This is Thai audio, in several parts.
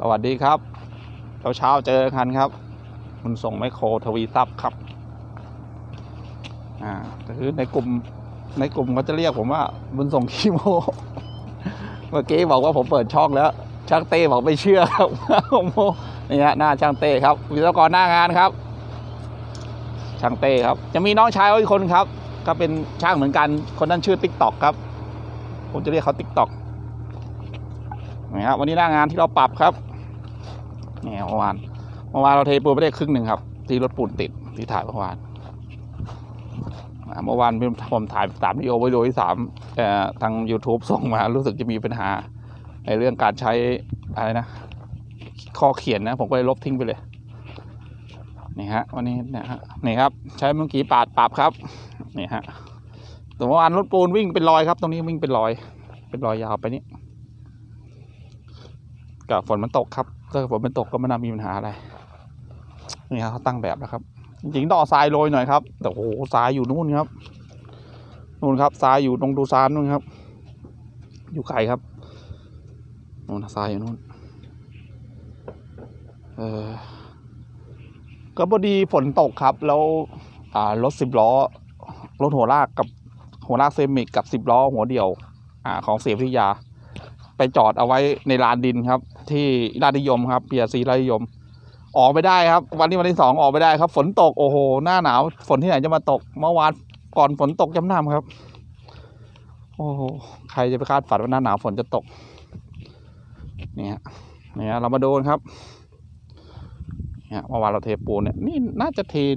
สวัสดีครับ เช้าเช้าเจอกันครับ คุณส่งไมโครทวีทรัพย์ครับ อ่าคือในกลุ่มในกลุ่มก็จะเรียกผมว่า บุญส่งขี้โมเมื่อกี้บอกว่าผมเปิดช่องแล้ว ช่างเต้บอกไม่เชื่อครับผมโมนี่ฮะหน้าช่างเต้ครับวิศวกรหน้างานครับ ช่างเต้ครับ จะมีน้องชายอีกคนครับ ก็เป็นช่างเหมือนกันคนนั้นชื่อติ๊กตอกครับ ผมจะเรียกเขาติ๊กตอก นี่ครับวันนี้หน้างานที่เราปรับครับนี่เมื่อวานเมื่อวานเราเทปูนไปได้ครึ่งหนึ่งครับ ที่รถปูนติดที่ถ่ายเมื่อวานเมื่อวานผมถ่ายสามวิดีโอไวิดีโอที่สามทาง YouTube ส่งมารู้สึกจะมีปัญหา ในเรื่องการใช้อะไรนะ ข้อเขียนนะ ผมก็เลยลบทิ้งไปเลยนี่ฮะวันนี้นี่ยฮะนี่ครับ ใช้เมื่อกี้ปาดปรับครับนี่ฮะแต่เมื่อวานรถปูนวิ่งเป็นรอยครับ ตรงนี้วิ่งเป็นรอย เป็นรอยยาวไปนี่ กับฝนมันตกครับถ้าฝนมันตกก็ไม่น่ามีปัญหาอะไรนี่ครับเขาตั้งแบบแล้วครับ จริงๆต้องเอาทรายโรยหน่อยครับแต่โอ้โหทรายอยู่นู่นครับนู่นครับทรายอยู่ตรงดูซานนู่นครับ อยู่ไกลครับนู่นทรายอยู่นู่นเออก็พอดีฝนตกครับ แล้วอ่ารถสิบล้อรถหัวลากกับหัวลากเซมิกกับสิบล้อหัวเดี่ยว อ่า ของเสียพิทยา ไปจอดเอาไว้ในลานดินครับ ที่ราชนิยมครับเปียซีราชนิยม ออกไม่ได้ครับ วันนี้วันที่สองออกไม่ได้ครับ ฝนตกโอ้โหหน้าหนาวฝนที่ไหนจะมาตกเมื่อวานก่อนฝนตกจำนำครับ โอ้โหใครจะไปคาดฝันว่าหน้าหนาวฝนจะตก เนี่ยเนี่ยเรามาดูกันครับเนี่ยเมื่อวานเราเทปูนเนี่ยนี่น่าจะเทน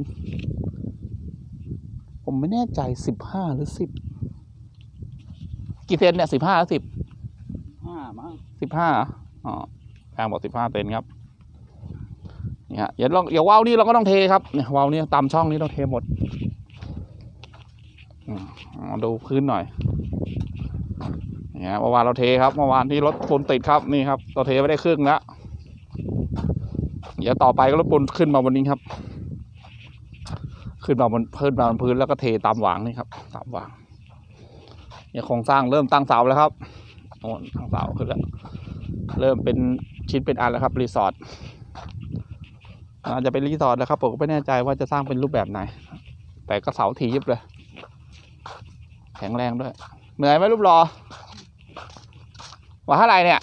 ผมไม่แน่ใจสิบห้าหรือสิบกี่เซนเนี่ยสิบห้าหรือสิบ สิบห้าอ๋อแพงบอกสิบห้าเซนครับนี่ฮะเดี๋ยวลองเดี๋ยววาวนี่เราก็ต้องเทครับเนี่ยวาวนี่ตามช่องนี้ต้องเทหมดอืมเอดูพื้นหน่อยเนี่ยเมื่อวานเราเทครับเมื่อวานที่รถปูนติดครับนี่ครับเราเทไปได้ครึ่งแล้วเดี๋ยวต่อไปก็รถปูนขึ้นมาบนนี้ครับ ขึ้นมาบนขึ้นมาบนพื้นแล้วก็เทตามหวางนี่ครับ ตามหวางเนี่ยโครงสร้างเริ่มตั้งเสาแล้วครับ โน่นทางเสาขึ้นแล้วเริ่มเป็นชิ้นเป็นอันแล้วครับรีสอร์ทอาจจะเป็นรีสอร์ทแล้วครับผมก็ไม่แน่ใจว่าจะสร้างเป็นรูปแบบไหน แต่ก็เสาถียิบเลย แข็งแรงด้วย เหนื่อยไหมรูปรอวันเท่าไหร่เนี่ย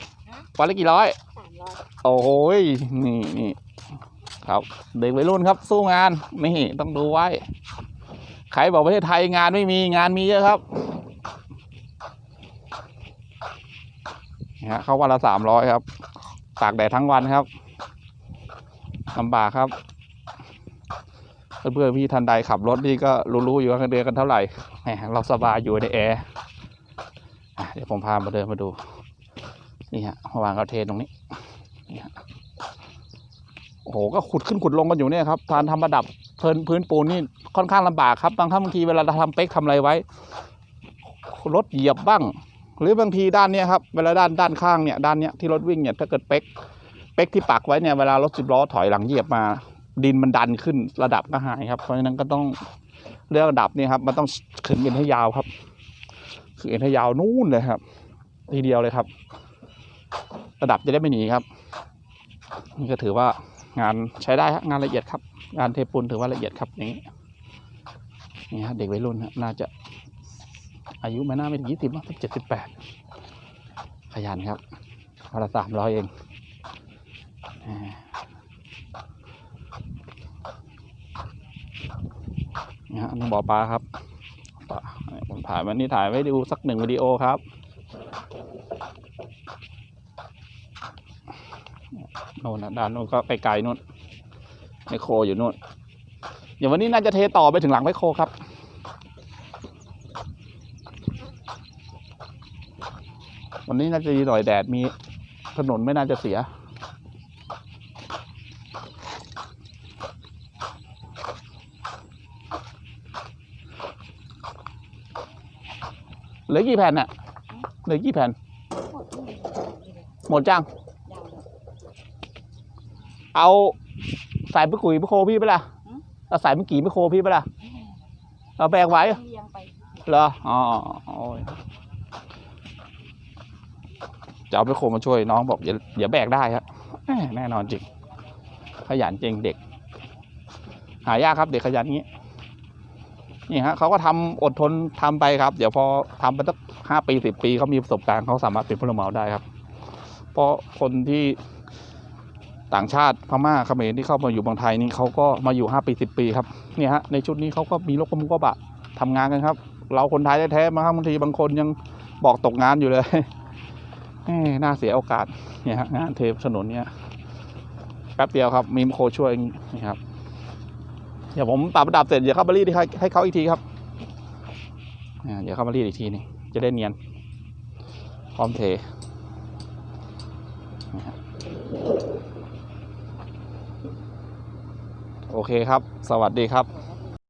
วันละกี่ร้อยสามร้อยโอ้โหยนี่นี่ครับ เด็กวัยรุ่นครับ สู้งานนี่ต้องดูไว้ ใครบอกประเทศไทยงานไม่มีงานมีเยอะครับ ฮะ เขาวันละสามร้อยครับ ตากแดดทั้งวันครับลำบากครับ เพื่อนๆพี่ทันใดขับรถนี่ก็รู้ๆอยู่ว่าเงินเดือนกันเท่าไหร่แหมเราสบายอยู่ในแอร์เดี๋ยวผมพามาเดินมาดู นี่ฮะวานเขาเทตรงนี้นี่ฮะโอ้โหก็ขุดขึ้นขุดลงกันอยู่เนี่ยครับการทำประดับพื้นพื้นปูนนี่ค่อนข้างลำบากครับบางครั้งบางทีเวลาเราทำเป๊กทำอะไรไว้รถเหยียบบ้าง หรือบางทีด้านเนี้ยครับเวลาด้านด้านข้างเนี่ยด้านเนี้ยที่รถวิ่งเนี่ยถ้าเกิดเป๊กเป๊กที่ปักไว้เนี่ยเวลารถสิบล้อถอยหลังเหยียบมา ดินมันดันขึ้นระดับก็หายครับเพราะฉะนั้นก็ต้องเรื่องระดับเนี่ยครับมันต้องขึงเอ็นให้ยาวครับขึงเอ็นให้ยาวนู่นเลยครับ ทีเดียวเลยครับ ระดับจะได้ไม่หนีครับนี่ก็ถือว่างานใช้ได้ฮะงานละเอียดครับ งานเทปูนถือว่าละเอียดครับอย่างนี้นี่ฮะเด็กวัยรุ่นน่าจะ อายุไม่น่าไม่ถึงยี่สิบมั้งเจ็ดสิบแปดขยันครับวันละสามร้อยเองนี่ฮะนี่บ่อปลาครับปลาผมถ่ายวันนี้ถ่ายไว้ดูสักหนึ่งวิดีโอครับโน่นนะด้านโน้นก็ไกลๆโน่นไมโครอยู่โน่นเดี๋ยววันนี้น่าจะเทต่อไปถึงหลังไมโครครับ วันนี้น่าจะดีหน่อยแดดมีถนนไม่น่าจะเสีย เหลือกี่แผ่นน่ะ เหลือกี่แผ่น หมดที่หมดจังยาวเลยเอาสายไปกุยไปโคพี่ไปะละเอาสายไปกี่ไปโคพี่ไปะละเอาแบกไหวเลี้ยงไปเหรอ อ๋อโอ้ย จะเอาไปโคมาช่วยน้องบอกอย่าอย่าแบกได้ครับแน่นอนจริง ขยันจริงเด็ก หายากครับเด็กขยันอย่างนี้นี่ฮะเขาก็ทำอดทนทำไปครับ เดี๋ยวพอทำไปสักห้าปีสิบปีเขามีประสบการณ์เขาสามารถเป็นผู้รับเหมาได้ครับ เพราะคนที่ต่างชาติพม่าเขมรที่เข้ามาอยู่บางไทยนี่เขาก็มาอยู่ห้าปีสิบปีครับเนี่ยฮะในชุดนี้เขาก็มีรถกระมุกบะทำงานกันครับ เราคนไทยแท้ๆมาครับบางทีบางคนยังบอกตกงานอยู่เลย น่าเสียโอกาสเนี่ยงานเทถนนเนี่ยแป๊บเดียวครับ มีมโคช่วยนี่ครับ เดี๋ยวผมตัดประดับเสร็จเดี๋ยวเข้ามารีดให้เขาอีกทีครับอ่าเดี๋ยวเข้ามารีดอีกทีนึงจะได้เนียนพร้อมเทโอเคครับ สวัสดีครับ